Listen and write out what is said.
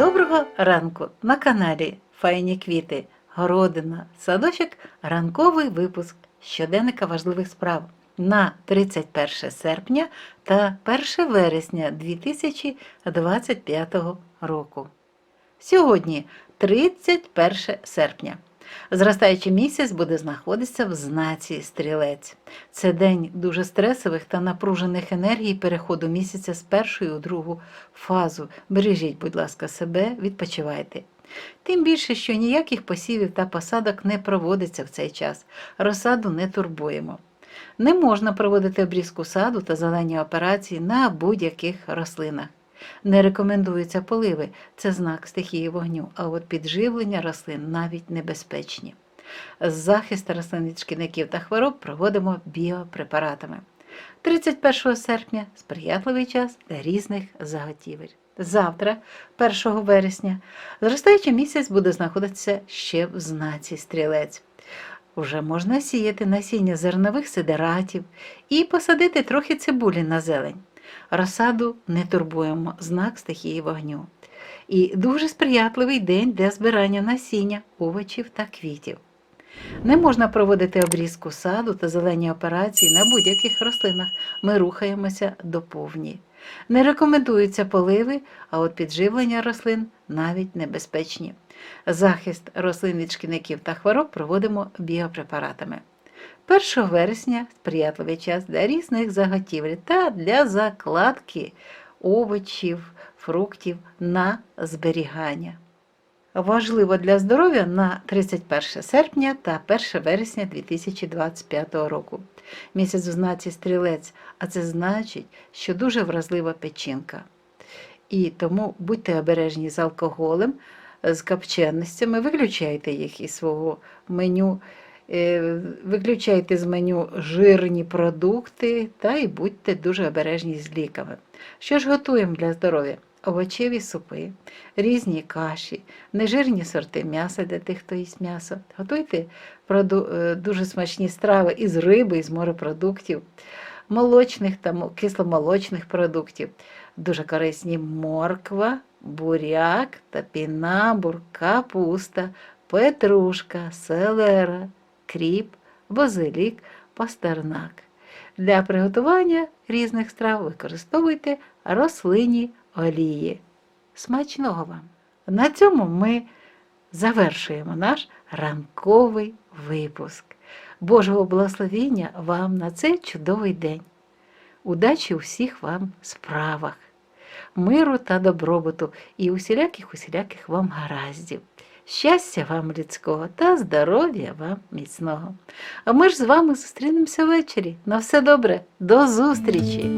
Доброго ранку на каналі Файні квіти, городина, садочок, ранковий випуск щоденника важливих справ на 31 серпня та 1 вересня 2025 року. Сьогодні 31 серпня. Зростаючий місяць буде знаходитися в знаці стрілець. Це день дуже стресових та напружених енергій переходу місяця з першої у другу фазу. Бережіть, будь ласка, себе, відпочивайте. Тим більше, що ніяких посівів та посадок не проводиться в цей час. Розсаду не турбуємо. Не можна проводити обрізку саду та зелені операції на будь-яких рослинах. Не рекомендуються поливи, це знак стихії вогню, а от підживлення рослин навіть небезпечні. Захист рослин від шкідників та хвороб проводимо біопрепаратами. 31 серпня сприятливий час для різних заготівель. Завтра, 1 вересня, зростаючий місяць буде знаходитися ще в знаці стрілець. Уже можна сіяти насіння зернових сидератів і посадити трохи цибулі на зелень. Розсаду не турбуємо, знак стихії вогню. І дуже сприятливий день для збирання насіння, овочів та квітів. Не можна проводити обрізку саду та зелені операції на будь-яких рослинах. Ми рухаємося до повні. Не рекомендуються поливи, а от підживлення рослин навіть небезпечні. Захист рослин від шкідників та хвороб проводимо біопрепаратами. 1 вересня сприятливий час для різних заготівель та для закладки овочів, фруктів на зберігання. Важливо для здоров'я на 31 серпня та 1 вересня 2025 року. Місяць у знаці стрілець, а це значить, що дуже вразлива печінка. І тому будьте обережні з алкоголем, з копченостями, виключайте їх із свого меню. Е, Виключайте з меню жирні продукти та й будьте дуже обережні з ліками. Що ж готуємо для здоров'я? Овочеві супи, різні каші, нежирні сорти м'яса для тих, хто їсть м'ясо. Готуйте е, дуже смачні страви із риби, із морепродуктів, молочних та кисломолочних продуктів. Дуже корисні морква, буряк, топінамбур, капуста, петрушка, селера, кріп, базилік, пастернак. Для приготування різних страв використовуйте рослинні олії. Смачного вам! На цьому ми завершуємо наш ранковий випуск. Божого благословіння вам на цей чудовий день. Удачі у всіх вам справах, миру та добробуту і усіляких усіляких вам гараздів. Щастя вам людського та здоров'я вам міцного. А ми ж з вами зустрінемося ввечері. На все добре, до зустрічі!